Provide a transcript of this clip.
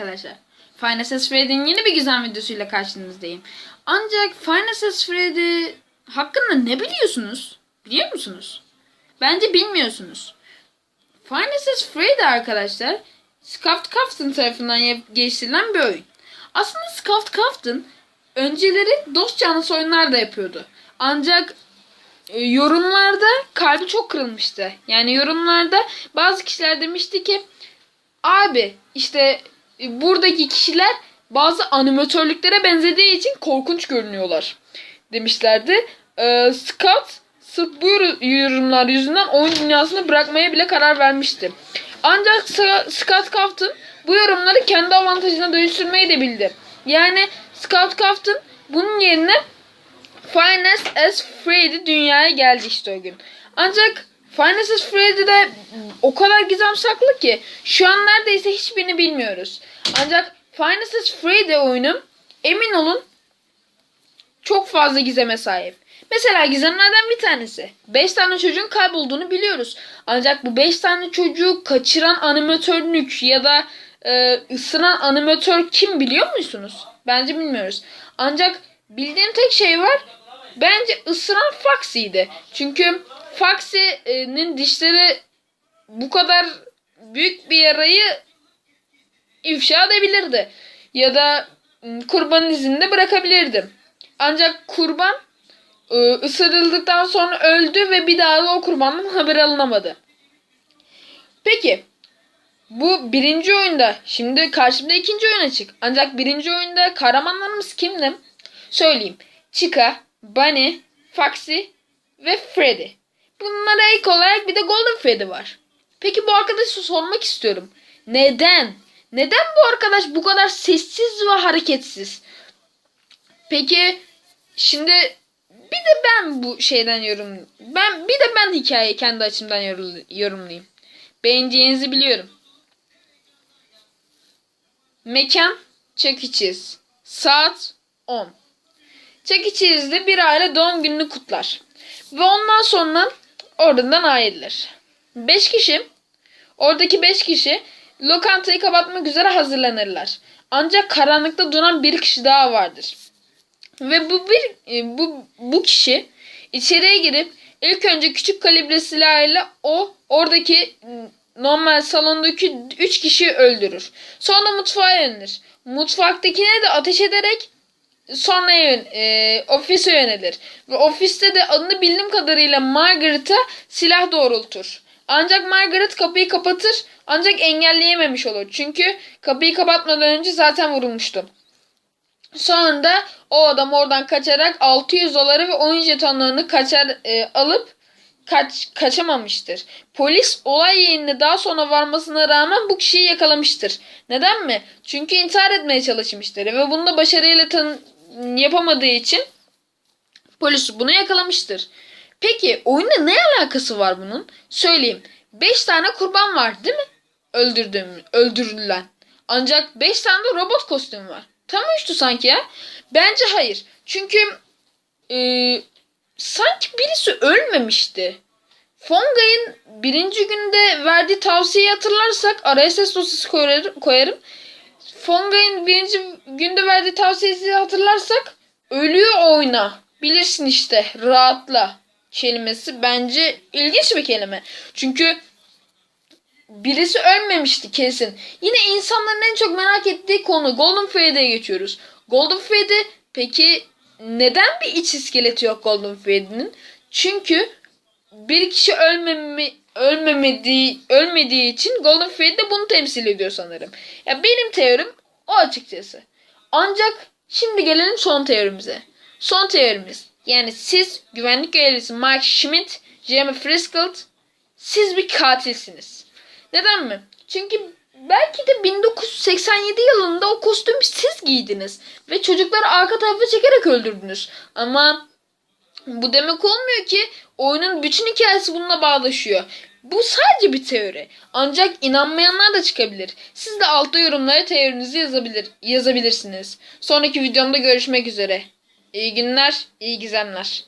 arkadaşlar. Fantasy Freddy'nin yeni bir güzel videosuyla karşınızdayım. Ancak Fantasy Freddy hakkında ne biliyorsunuz? Biliyor musunuz? Bence bilmiyorsunuz. Fantasy Freddy arkadaşlar Scuffed Captain tarafından geliştirilen bir oyun. Aslında Scuffed Captain önceleri dost canlısı oyunlar da yapıyordu. Ancak e, yorumlarda kalbi çok kırılmıştı. Yani yorumlarda bazı kişiler demişti ki Abi işte buradaki kişiler bazı animatörlüklere benzediği için korkunç görünüyorlar demişlerdi. Ee, Scott sırf bu yor- yorumlar yüzünden oyun dünyasını bırakmaya bile karar vermişti. Ancak Scott Captain bu yorumları kendi avantajına dönüştürmeyi de bildi. Yani Scott Captain bunun yerine Finest as Freddy dünyaya geldi işte o gün. Ancak As Freddy'de o kadar gizem saklı ki şu an neredeyse hiçbirini bilmiyoruz. Ancak as Freddy oyunu emin olun çok fazla gizeme sahip. Mesela gizemlerden bir tanesi. 5 tane çocuğun kaybolduğunu biliyoruz. Ancak bu 5 tane çocuğu kaçıran animatörlük ya da e, ısıran animatör kim biliyor musunuz? Bence bilmiyoruz. Ancak bildiğim tek şey var. Bence ısıran Foxy'ydi. Çünkü Foxy'nin dişleri bu kadar büyük bir yarayı ifşa edebilirdi. Ya da ım, kurbanın izinde bırakabilirdi. Ancak kurban e, ısırıldıktan sonra öldü ve bir daha da o kurbandan haber alınamadı. Peki bu birinci oyunda şimdi karşımda ikinci oyun açık. Ancak birinci oyunda kahramanlarımız kimdi? Söyleyeyim. Chica, Bunny, Foxy ve Freddy. Bunlara ilk olarak bir de Golden Freddy var. Peki bu arkadaşı sormak istiyorum. Neden? Neden bu arkadaş bu kadar sessiz ve hareketsiz? Peki şimdi bir de ben bu şeyden yorum ben bir de ben hikayeyi kendi açımdan yorum- yorumlayayım. Beğeneceğinizi biliyorum. Mekan. Cheese. Saat 10. Chuck E. Cheese'de bir aile doğum gününü kutlar. Ve ondan sonra oradan ayrılır. 5 kişi oradaki 5 kişi lokantayı kapatmak üzere hazırlanırlar. Ancak karanlıkta duran bir kişi daha vardır. Ve bu bir e, bu bu kişi içeriye girip ilk önce küçük kalibre silahıyla o oradaki normal salondaki 3 kişiyi öldürür. Sonra mutfağa yönelir. Mutfaktakine de ateş ederek sonra yön, e, ofise yönelir. Ve ofiste de adını bildiğim kadarıyla Margaret'a silah doğrultur. Ancak Margaret kapıyı kapatır ancak engelleyememiş olur. Çünkü kapıyı kapatmadan önce zaten vurulmuştu. Sonra da o adam oradan kaçarak 600 doları ve oyun jetonlarını kaçar e, alıp kaç, kaçamamıştır. Polis olay yerine daha sonra varmasına rağmen bu kişiyi yakalamıştır. Neden mi? Çünkü intihar etmeye çalışmıştır ve bunu da başarıyla tan- yapamadığı için polis bunu yakalamıştır. Peki oyunda ne alakası var bunun? Söyleyeyim. 5 tane kurban var değil mi? Öldürdüğüm, öldürülen. Ancak 5 tane de robot kostüm var. Tam uyuştu sanki ya. Bence hayır. Çünkü e, sanki birisi ölmemişti. Fonga'nın birinci günde verdiği tavsiyeyi hatırlarsak araya ses dosyası koyarım. koyarım. Fonga'nın birinci günde verdiği tavsiyesi hatırlarsak ölüyor oyna. Bilirsin işte rahatla kelimesi bence ilginç bir kelime. Çünkü birisi ölmemişti kesin. Yine insanların en çok merak ettiği konu Golden Freddy'ye geçiyoruz. Golden Freddy peki neden bir iç iskeleti yok Golden Freddy'nin? Çünkü bir kişi ölmemi, ölmemediği, ölmediği için Golden Freddy de bunu temsil ediyor sanırım. Ya benim teorim o açıkçası. Ancak şimdi gelelim son teorimize. Son teorimiz. Yani siz güvenlik görevlisi Mark Schmidt, Jeremy Friskelt siz bir katilsiniz. Neden mi? Çünkü belki de 1987 yılında o kostümü siz giydiniz. Ve çocukları arka tarafa çekerek öldürdünüz. Ama bu demek olmuyor ki oyunun bütün hikayesi bununla bağdaşıyor. Bu sadece bir teori. Ancak inanmayanlar da çıkabilir. Siz de altta yorumlara teorinizi yazabilir, yazabilirsiniz. Sonraki videomda görüşmek üzere. İyi günler, iyi gizemler.